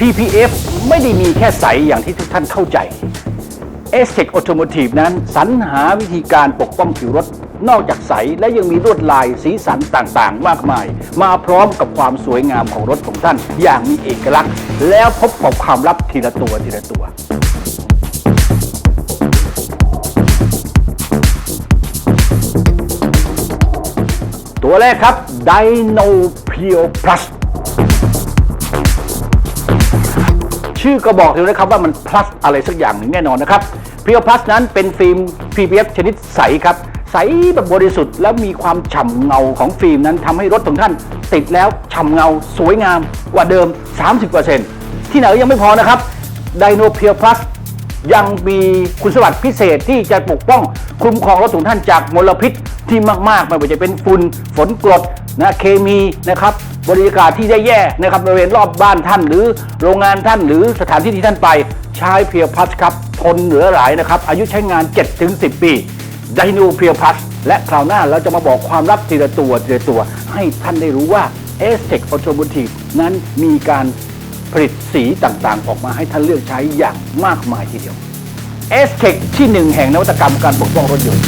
PPF ไม่ได้มีแค่ใสอย่างที่ทุกท่านเข้าใจ e s t e c Automotive นั้นสรรหาวิธีการปกป้องผิวรถ นอกจากใสและยังมีลวดลายสีสันต่างๆ มากมาย มาพร้อมกับความสวยงามของรถของท่าน อย่างมีเอกลักษณ์ แล้วพบกับความลับทีละตัวทีละตัวตัวแรกครับ Dino Pure Plus ชื่อก็บอกเลยนะครับว่ามัน plus อะไรสักอย่างหนึ่งแน่นอนนะครับ Pure Plus นั้นเป็นฟิล์ม PPF ชนิดใสครับใสแบบบริสุทธิ์แล้วมีความฉ่ำเงาของฟิล์มนั้นทำให้รถของท่าน ติดแล้วฉ่ำเงาสวยงามกว่าเดิม 30%ที่ไหนยังไม่พอนะครับ Dino Pure Plus ยังมีคุณสมบัติพิเศษที่จะปกป้องคุ้มครองรถของท่านจากมลพิษที่มากๆไม่ว่าจะเป็นฝุ่นฝนกรด นะเคมีนะครับบรรยากาศที่แย่ๆนะครับบริเวณรอบบ้านท่านหรือโรงงานท่านหรือสถานที่ที่ท่านไปใช้เพียวพัสครับทนเหลือหลายนะครับ อายุใช้งาน 7-10 ปีไดนูเพียวพัสและคราวหน้าเราจะมาบอกความลับทีละตัวทีละตัว ให้ท่านได้รู้ว่า e s t e c Automotive นั้นมีการผลิตสีต่างๆ ออกมาให้ท่านเลือกใช้อย่างมากมายทีเดียวเอสเทคที่หนึ่งแห่งนวัตกรรมการปกป้องรถยนต์